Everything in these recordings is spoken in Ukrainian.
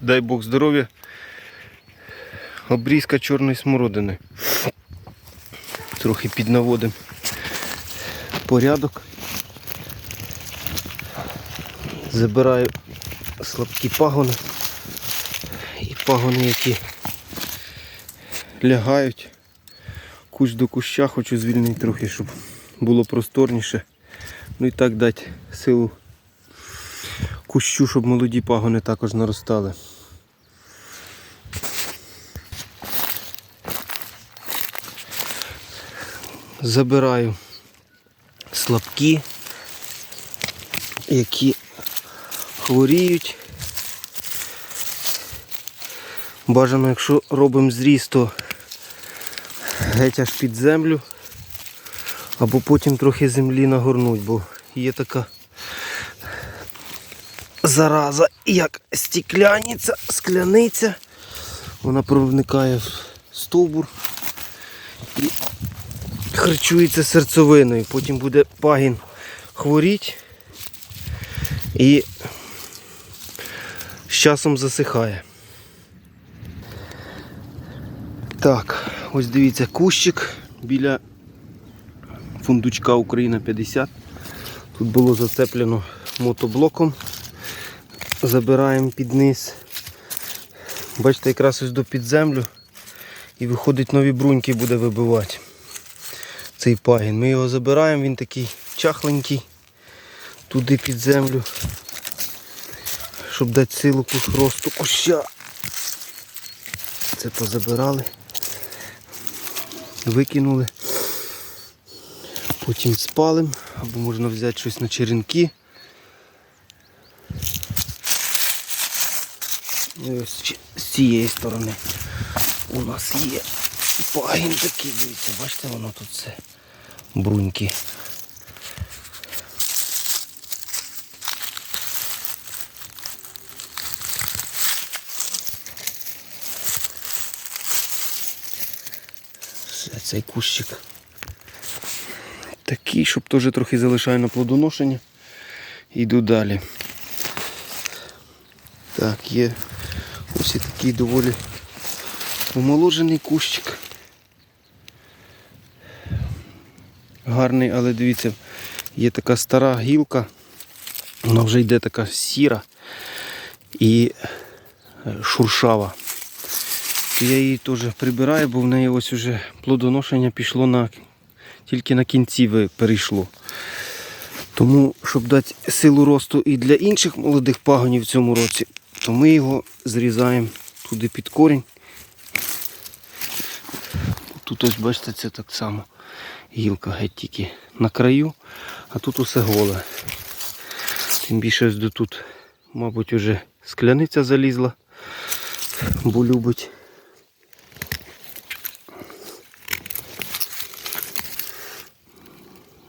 дай Бог здоров'я. Обрізка чорної смородини. Трохи піднаводимо порядок. Забираю слабкі пагони і пагони, які лягають. Кущ до куща хочу звільнити трохи, щоб було просторніше. Ну і так дати силу кущу, щоб молоді пагони також наростали. Забираю слабкі, які хворіють. Бажано, якщо робимо зріз, то геть аж під землю, або потім трохи землі нагорнуть, бо є така зараза, як стікляниця, скляниця. Вона проникає в стовбур і харчується серцевиною. Потім буде пагін хворіти і з часом засихає. Так, ось дивіться кущик біля фундучка Україна 50. Тут було зацеплено мотоблоком. Забираємо під низ. Бачите, якраз ось до під землю і виходить нові бруньки буде вибивати цей пагін. Ми його забираємо, він такий чахленький, туди під землю, щоб дати силу росту куща. Це позабирали, викинули, потім спалим, або можна взяти щось на черенки. І ось з цієї сторони у нас є пагін такий, дивіться, бачите, воно тут все бруньки. Цей кущик такий, щоб теж трохи залишаю на плодоношення. Йду далі. Так, є ось і такий доволі омоложений кущик. Гарний, але дивіться, є така стара гілка, вона вже йде така сіра і е, шуршава. Я її теж прибираю, бо в неї ось уже плодоношення пішло на тільки на кінці перейшло. Тому, щоб дати силу росту і для інших молодих пагонів в цьому році, то ми його зрізаємо туди під корінь. Тут ось бачите, це так само гілка геть тільки на краю, а тут усе голе. Тим більше ось до тут, мабуть, вже скляниця залізла, бо любить.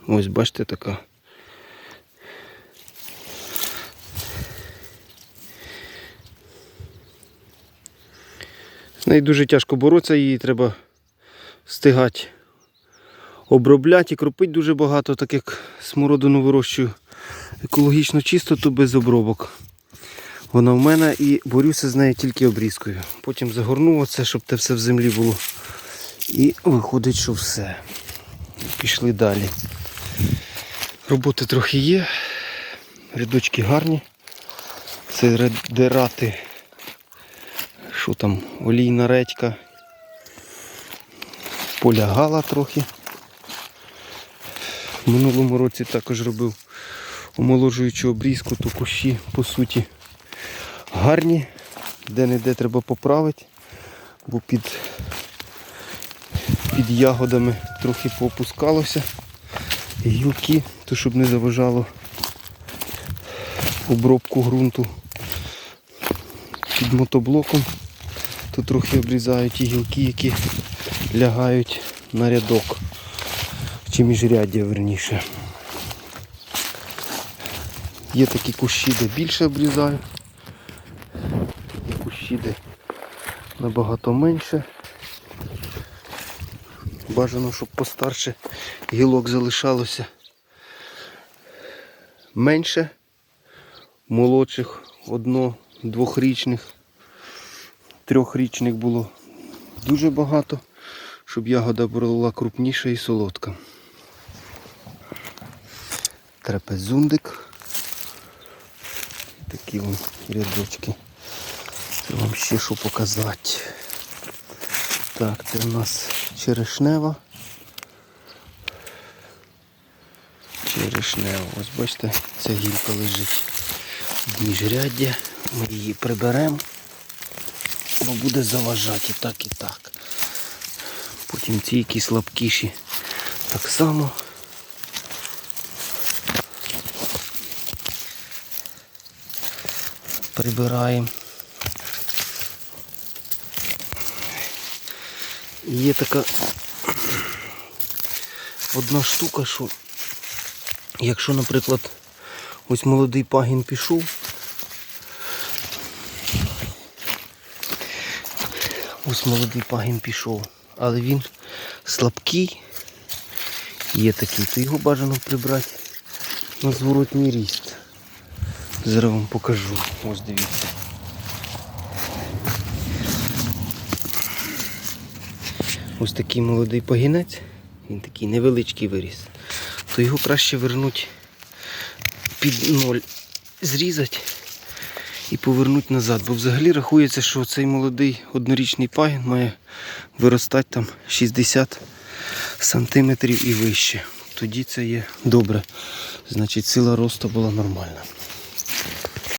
Ось бачите така. З нею дуже тяжко боротися, її треба встигати обробляти і кропити дуже багато, так як смородину вирощую екологічно чисто, то без обробок. Вона в мене і борюся з нею тільки обрізкою. Потім загорну оце, щоб те все в землі було. І виходить, що все. Пішли далі. Роботи трохи є. Рядочки гарні. Це редерати. Що там, олійна редька. Полягала трохи. В минулому році також робив омоложуючу обрізку, то кущі, по суті, гарні. Де-не-де треба поправити, бо під, під ягодами трохи поопускалося. Гілки, то щоб не заважало обробку ґрунту під мотоблоком, то трохи обрізають ті гілки, які лягають на рядок. Чи міжряддя верніше. Є такі кущі, де більше обрізаю. Є кущі, де набагато менше. Бажано, щоб постарше гілок залишалося менше молодших, одно-двохрічних трьохрічних було дуже багато, щоб ягода була крупніша і солодка. Трапезундик. Такі вон рядочки. Це вам ще що показати. Так, це у нас черешнева. Черешнева. Ось бачите, ця гілка лежить в міжряддя. Ми її приберемо, бо буде заважати і так, і так. Потім ці які слабкіші так само. Прибираємо. Є така одна штука, що якщо, наприклад, ось молодий пагін пішов, ось молодий пагін пішов, але він слабкий, є такий, то його бажано прибрати на зворотній ріст. Зараз вам покажу. Ось дивіться. Ось такий молодий пагінець, він такий невеличкий виріс, то його краще вернуть під ноль, зрізати і повернути назад. Бо взагалі рахується, що цей молодий однорічний пагін має виростати там 60 сантиметрів і вище. Тоді це є добре. Значить, сила росту була нормальна.